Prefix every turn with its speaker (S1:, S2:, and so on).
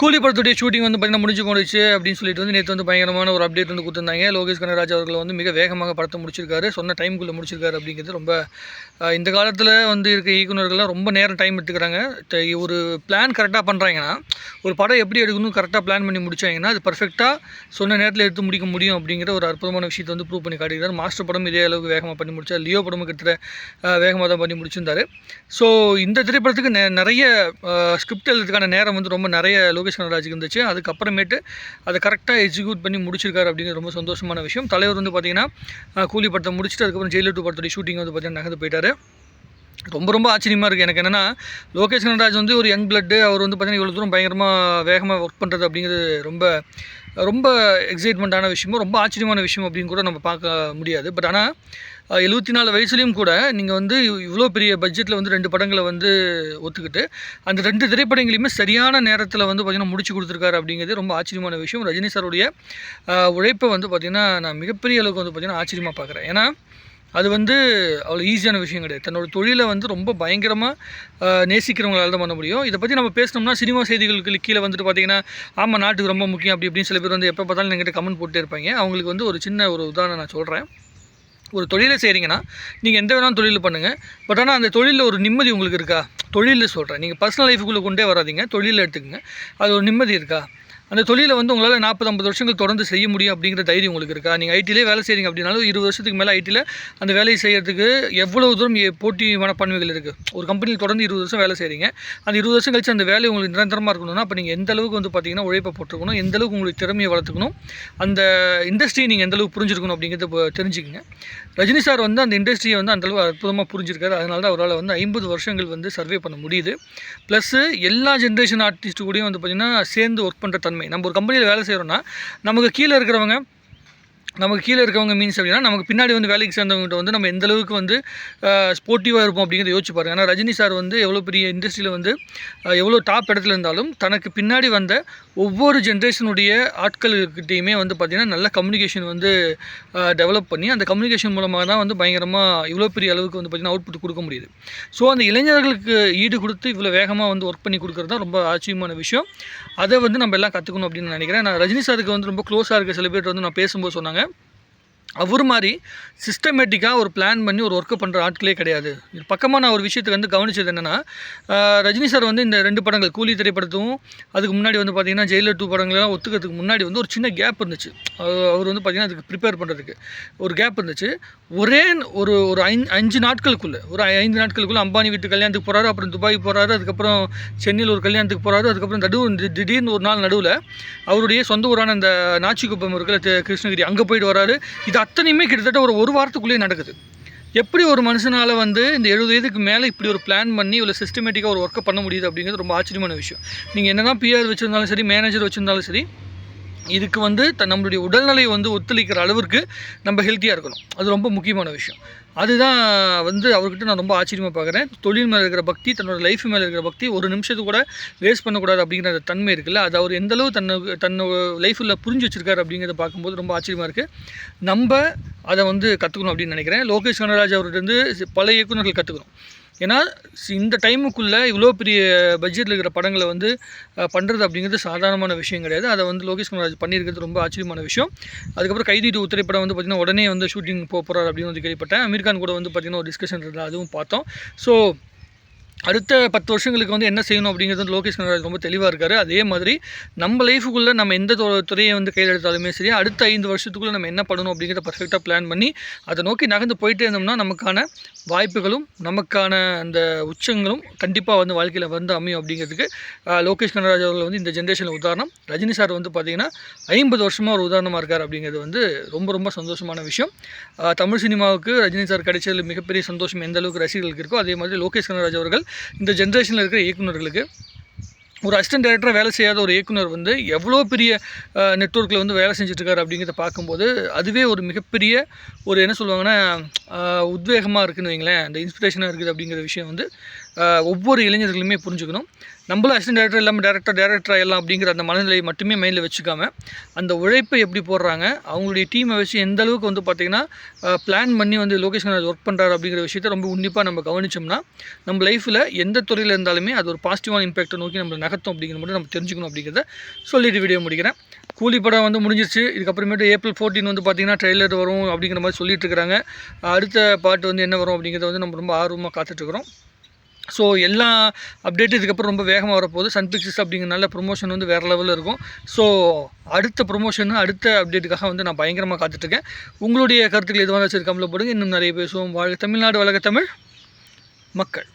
S1: கூலி படத்துடைய ஷூட்டிங் வந்து பார்த்தீங்கன்னா முடிஞ்சு போணுச்சு அப்படின்னு சொல்லிட்டு வந்து நேற்று வந்து பயங்கரமான ஒரு அப்டேட் வந்து கொடுத்துருந்தாங்க. லோகேஷ் கனராஜ் அவர்கள் வந்து மிக வேகமாக படத்தை முடிச்சிருக்காரு. சொன்ன டைமுக்குள்ளே முடிச்சிருக்காரு அப்படிங்கிறது ரொம்ப இந்த காலத்தில் வந்து இருக்க இயக்குநர்கள்லாம் ரொம்ப நேரம் டைம் எடுத்துக்கிறாங்க. ஒரு பிளான் கரெக்டாக பண்ணுறாங்கன்னா ஒரு படம் எப்படி எடுக்கணும் கரெக்டாக பிளான் பண்ணி முடிச்சாங்கன்னா அது பர்ஃபெக்டாக சொன்ன நேரத்தில் எடுத்து முடிக்க முடியும் அப்படிங்கிற ஒரு அற்புதமான விஷயத்தை வந்து ப்ரூவ் பண்ணி காட்டியிருக்காரு. மாஸ்டர் படம் இதே அளவுக்கு வேகமாக பண்ணி முடிச்சார் லியோ படமும் கிட்டத்தட்ட வேகமாக தான் பண்ணி முடிச்சிருந்தாரு. ஸோ இந்த திரைப்படத்துக்கு நெ- நிறைய ஸ்கிரிப்ட் எழுதுறதுக்கான நேரம் வந்து ரொம்ப நிறைய லோகேஷ் கனகராஜுக்கு இருந்துச்சு. அதுக்கப்புறமேட்டு அதை கரெக்டாக எக்ஸிக்யூட் பண்ணி முடிச்சிருக்காரு அப்படிங்கிறது ரொம்ப சந்தோஷமான விஷயம். தலைவர் வந்து பார்த்தீங்கன்னா கூலி படத்தை முடிச்சுட்டு அதுக்கப்புறம் ஜெயிலர் டூ படத்துடைய ஷூட்டிங் வந்து பார்த்தீங்கன்னா நகர்ந்து போயிட்டார். ரொம்ப ரொம்ப ஆச்சரியமாக இருக்குது எனக்கு என்னென்னா லோகேஷ் கனகராஜ் வந்து ஒரு யங் பிளட்டு அவர் வந்து பார்த்தீங்கன்னா இவ்வளோ தூரம் பயங்கரமாக வேகமாக ஒர்க் பண்ணுறது அப்படிங்கிறது ரொம்ப ரொம்ப எக்ஸைட்மெண்ட்டான விஷயமும் ரொம்ப ஆச்சரியமான விஷயம் அப்படின்னு கூட நம்ம பார்க்க முடியாது. பட் ஆனால் எழுபத்தி நாலு வயசுலேயும் கூட நீங்கள் வந்து இவ்வளோ பெரிய பட்ஜெட்டில் வந்து ரெண்டு படங்களை வந்து ஒத்துக்கிட்டு அந்த ரெண்டு திரைப்படங்களையுமே சரியான நேரத்தில் வந்து பார்த்திங்கன்னா முடிச்சு கொடுத்துருக்காரு அப்படிங்கிறது ரொம்ப ஆச்சரியமான விஷயம். ரஜினி சாருடைய உழைப்பை வந்து பார்த்திங்கன்னா நான் மிகப்பெரிய அளவுக்கு வந்து பார்த்திங்கன்னா ஆச்சரியமாக பார்க்குறேன். ஏன்னா அது வந்து அவ்வளோ ஈஸியான விஷயம் கிடையாது. தன்னோட தொழிலை வந்து ரொம்ப பயங்கரமாக நேசிக்கிறவங்களால தான் பண்ண முடியும். இதை பற்றி நம்ம பேசினோம்னா சினிமா செய்திகளுக்கு கீழே வந்துட்டு பார்த்தீங்கன்னா ஆமாம் நாட்டுக்கு ரொம்ப முக்கியம் அப்படி இப்படின்னு சில பேர் வந்து எப்போ பார்த்தாலும் என்கிட்ட கமெண்ட் போட்டே இருப்பாங்க. அவங்களுக்கு வந்து ஒரு சின்ன ஒரு உதாரணம் நான் சொல்கிறேன் ஒரு தொழிலை செய்கிறீங்கன்னா நீங்கள் எந்த வேணாலும் தொழில் பண்ணுங்கள் பட் ஆனால் அந்த தொழிலில் ஒரு நிம்மதி உங்களுக்கு இருக்கா? தொழிலில் சொல்கிறேன் நீங்கள் பர்சனல் லைஃபுக்குள்ளே கொண்டே வராதீங்க. தொழிலில் எடுத்துக்கங்க. அது ஒரு நிம்மதி இருக்கா? அந்த தொழிலை வந்து உங்களால் நாற்பது ஐம்பது வருஷங்கள் தொடர்ந்து செய்ய முடியும் அப்படிங்கிற தைரியம் உங்களுக்கு இருக்கா? நீங்கள் ஐடியிலே வேலை செய்கிறீங்க அப்படின்னாலும் இருபது வருஷத்துக்கு மேலே ஐடியில் அந்த வேலையை செய்கிறதுக்கு எவ்வளோ தூரம் எ- போட்டி மனப்பான்மைகள் இருக்குது ஒரு கம்பெனியில் தொடர்ந்து இருபது வருஷம் வேலை செய்கிறீங்க அந்த இருபது வருஷம் கழிச்சு அந்த வேலை உங்களுக்கு நிரந்தரமாக இருக்கணும்னா அப்போ நீங்கள் எந்த அளவுக்கு வந்து பார்த்தீங்கன்னா உழைப்பை போட்டிருக்கணும் எந்த அளவுக்கு உங்களுக்கு திறமையை வளர்த்துக்கணும் அந்த இண்டஸ்ட்ரியை நீங்கள் எந்த அளவுக்கு புரிஞ்சிருக்கணும் அப்படிங்கிறத தெரிஞ்சுக்கங்க. ரஜினி சார் வந்து அந்த இண்டஸ்ட்ரியை வந்து அந்தளவு அற்புதமாக புரிஞ்சிருக்காரு. அதனால தான் அவரால் வந்து ஐம்பது வருஷங்கள் வந்து சர்வே பண்ண முடியுது. ப்ளஸ்ஸு எல்லா ஜென்ரேஷன் ஆர்டிஸ்ட்டு கூடயும் வந்து பார்த்திங்கன்னா சேர்ந்து ஒர்க் பண்ணுற தன்மை நம்ம ஒரு கம்பெனியில் வேலை செய்கிறோன்னா நமக்கு கீழே இருக்கிறவங்க நமக்கு கீழே இருக்கவங்க மீன்ஸ் அப்படின்னா நமக்கு பின்னாடி வந்து வேலைக்கு சேர்ந்தவங்ககிட்ட வந்து நம்ம எந்த அளவுக்கு வந்து ஸ்போர்ட்டிவாக இருப்போம் அப்படிங்கிறத யோசிச்சு பாருங்கள் ஏன்னா ரஜினி சார் வந்து எவ்வளோ பெரிய இண்டஸ்ட்ரியில் வந்து எவ்வளோ டாப் இடத்துல இருந்தாலும் தனக்கு பின்னாடி வந்த ஒவ்வொரு ஜென்ரேஷனுடைய ஆட்கள்கிட்டையுமே வந்து பார்த்திங்கன்னா நல்ல கம்யூனிகேஷன் வந்து டெவலப் பண்ணி அந்த கம்யூனிகேஷன் மூலமாக தான் வந்து பயங்கரமாக இவ்வளோ பெரிய அளவுக்கு வந்து பார்த்திங்கன்னா அவுட்புட் கொடுக்க முடியுது. ஸோ அந்த இளைஞர்களுக்கு ஈடு கொடுத்து இவ்வளோ வேகமாக வந்து ஒர்க் பண்ணி கொடுக்குறது தான் ரொம்ப ஆச்சரியமான விஷயம். அதை வந்து நம்ம எல்லாம் கற்றுக்கணும் அப்படின்னு நினைக்கிறேன். நான் ரஜினி சாருக்கு வந்து ரொம்ப க்ளோஸாக இருக்க சில பேர் வந்து நான் பேசும்போது சொன்னாங்க. அவர் மாதிரி சிஸ்டமேட்டிக்காக ஒரு பிளான் பண்ணி ஒரு ஒர்க்கு பண்ணுற ஆட்களே கிடையாது. இது பக்கமாக நான் ஒரு விஷயத்துக்கு வந்து கவனித்தது என்னென்னா ரஜினி சார் வந்து இந்த ரெண்டு படங்கள் கூலி திரைப்படத்தும் அதுக்கு முன்னாடி வந்து பார்த்தீங்கன்னா ஜெயிலர் டூ படங்கள்லாம் ஒத்துக்கிறதுக்கு முன்னாடி வந்து ஒரு சின்ன கேப் இருந்துச்சு. அவர் வந்து பார்த்திங்கன்னா அதுக்கு ப்ரிப்பேர் பண்ணுறதுக்கு ஒரு கேப் இருந்துச்சு. ஒரே ஒரு ஒரு ஐந்து அஞ்சு நாட்களுக்குள்ளே ஒரு ஐந்து நாட்களுக்குள்ளே அம்பானி வீட்டு கல்யாணத்துக்கு போகிறாரு அப்புறம் துபாய் போகிறாரு அதுக்கப்புறம் சென்னையில் ஒரு கல்யாணத்துக்கு போகிறாரு அதுக்கப்புறம் நடுவு திடீர்னு ஒரு நாள் நடுவில் அவருடைய சொந்த ஊரான அந்த நாச்சிக்குப்பம் இருக்கிற கிருஷ்ணகிரி அங்கே போயிட்டு வராரு. இது அத்தனையுமே கிட்டத்தட்ட ஒரு ஒரு வாரத்துக்குள்ளேயே நடக்குது. எப்படி ஒரு மனுஷனால் வந்து இந்த எழுபது வயதுக்கு மேலே இப்படி ஒரு பிளான் பண்ணி இவ்வளோ சிஸ்டமேட்டிக்காக ஒரு ஒர்க்கை பண்ண முடியுது அப்படிங்கிறது ரொம்ப ஆச்சரியமான விஷயம். நீங்கள் என்ன தான் பிஆர் வச்சுருந்தாலும் சரி மேனேஜர் வச்சுருந்தாலும் சரி இதுக்கு வந்து த நம்மளுடைய உடல்நிலை வந்து ஒத்துழைக்கிற அளவிற்கு நம்ம ஹெல்த்தியாக இருக்கணும். அது ரொம்ப முக்கியமான விஷயம். அதுதான் வந்து அவர்கிட்ட நான் ரொம்ப ஆச்சரியமாக பார்க்குறேன் தொழில் மேலே இருக்கிற பக்தி தன்னோட லைஃப் மேலே இருக்கிற பக்தி ஒரு நிமிஷத்து கூட வேஸ்ட் பண்ணக்கூடாது அப்படிங்கிற அந்த தன்மை இருக்குல்ல அது அவர் எந்தளவு தன்னை தன்னோட லைஃப்பில் புரிஞ்சு வச்சிருக்காரு அப்படிங்கிறத பார்க்கும்போது ரொம்ப ஆச்சரியமாக இருக்குது நம்ம அதை வந்து கற்றுக்கணும் அப்படின்னு நினைக்கிறேன். லோகேஷ் கனராஜ் அவர்கிட்ட இருந்து பல இயக்குநர்கள் கற்றுக்கணும் ஏன்னா இந்த டைமுக்குள்ளே இவ்வளோ பெரிய பட்ஜெட்டில் இருக்கிற படங்களை வந்து பண்ணுறது அப்படிங்கிறது சாதாரணமான விஷயம் கிடையாது. அதை வந்து லோகேஷ் கனகராஜ் பண்ணியிருக்கிறது ரொம்ப ஆச்சரியமான விஷயம். அதுக்கப்புறம் கைதி டூ திரைப்படம் வந்து பார்த்திங்கன்னா உடனே வந்து ஷூட்டிங் போக போகிறார் அப்படின்னு வந்து கேள்விப்பட்டேன். அமீர் கான் கூட வந்து பார்த்திங்கன்னா ஒரு டிஸ்கஷன் இருந்தால் அதுவும் பார்த்தோம். ஸோ அடுத்த பத்து வருஷங்களுக்கு வந்து என்ன செய்யணும் அப்படிங்கிறது வந்து லோகேஷ் கனகராஜ் ரொம்ப தெளிவாக இருக்கார். அதே மாதிரி நம்ம லைஃபுக்குள்ளே நம்ம எந்த துறையை வந்து கையில் எடுத்தாலுமே சரி அடுத்த ஐந்து வருஷத்துக்குள்ளே நம்ம என்ன பண்ணணும் அப்படிங்கிறத பர்ஃபெக்டாக பிளான் பண்ணி அதை நோக்கி நகர்ந்து போயிட்டே இருந்தோம்னா நமக்கான வாய்ப்புகளும் நமக்கான அந்த உச்சங்களும் கண்டிப்பாக வந்து வாழ்க்கையில் வந்து அமையும் அப்படிங்கிறதுக்கு லோகேஷ் கனகராஜ் அவர்கள் வந்து இந்த ஜென்ரேஷனில் உதாரணம். ரஜினி சார் வந்து பார்த்திங்கன்னா ஐம்பது வருஷமாக ஒரு உதாரணமாக இருக்கார் அப்படிங்கிறது வந்து ரொம்ப ரொம்ப சந்தோஷமான விஷயம். தமிழ் சினிமாவுக்கு ரஜினி சார் கிடைச்சதில் மிகப்பெரிய சந்தோஷம் எந்த அளவுக்கு ரசிகர்களுக்கு இருக்கோ அதே மாதிரி லோகேஷ் கனகராஜ் அவர்கள் இந்த ஜென்ரேஷனில் இருக்கிற இயக்குனர்களுக்கு ஒரு அசிஸ்டன்ட் டைரக்டராக வேலை செய்யாத ஒரு இயக்குனர் வந்து எவ்வளோ பெரிய நெட்ஒர்க்கில் வந்து வேலை செஞ்சுட்ருக்காரு அப்படிங்கிறத பார்க்கும்போது அதுவே ஒரு மிகப்பெரிய ஒரு என்ன சொல்லுவாங்கன்னா உத்வேகமாக இருக்குன்னு வைங்களேன் அந்த இன்ஸ்பிரேஷனாக இருக்குது அப்படிங்கிற விஷயம் வந்து ஒவ்வொரு இளைஞர்களுமே புரிஞ்சுக்கணும். நம்மளும் அசிஸ்டன்ட் டேரக்டர் இல்லாமல் டேரக்டர் டேரக்டர் ஆகிடலாம் அப்படிங்கிற அந்த மனநிலையை மட்டுமே மைண்டில் வச்சுக்காம அந்த உழைப்பை எப்படி போடுறாங்க அவங்களுடைய டீமை வச்சு எந்த அளவுக்கு வந்து பார்த்திங்கன்னா பிளான் பண்ணி வந்து லோகேஷ் ஒர்க் பண்ணுறாரு அப்படிங்கிற விஷயத்த ரொம்ப உன்னிப்பாக நம்ம கவனிச்சோம்னா நம்ம லைஃப்பில் எந்த துறையில் இருந்தாலுமே அது ஒரு பாசிட்டிவான இம்பாக்டை நோக்கி நம்ம நகர்த்தோம் அப்படிங்கிற மட்டும் நம்ம தெரிஞ்சுக்கணும் அப்படிங்கிறத சொல்லிட்டு வீடியோ முடிக்கிறேன். கூலி படம் வந்து முடிஞ்சிருச்சு. இதுக்கப்புறமேட்டு ஏப்ரல் ஃபோர்டீன் வந்து பார்த்திங்கன்னா ட்ரெய்லர் வரும் அப்படிங்கிற மாதிரி சொல்லிட்டு இருக்கிறாங்க. அடுத்த பாட்டு வந்து என்ன வரும் அப்படிங்கிறத வந்து நம்ம ரொம்ப ஆர்வமாக காத்துட்ருக்குறோம் ஸோ எல்லா அப்டேட்டும் இதுக்கப்புறம் ரொம்ப வேகமாக வரப்போகுது. சன் பிக்சர்ஸ் அப்படிங்கிறனால ப்ரொமோஷன் வந்து வேறு லெவலில் இருக்கும். ஸோ அடுத்த ப்ரொமோஷன் அடுத்த அப்டேட்டுக்காக வந்து நான் பயங்கரமாக காத்துட்ருக்கேன். உங்களுடைய கருத்துக்கள் எதுவாக வச்சுருக்காமல் போடுங்க. இன்னும் நிறைய பேசுவோம். வாழ்க தமிழ்நாடு வழக்க தமிழ் மக்கள்.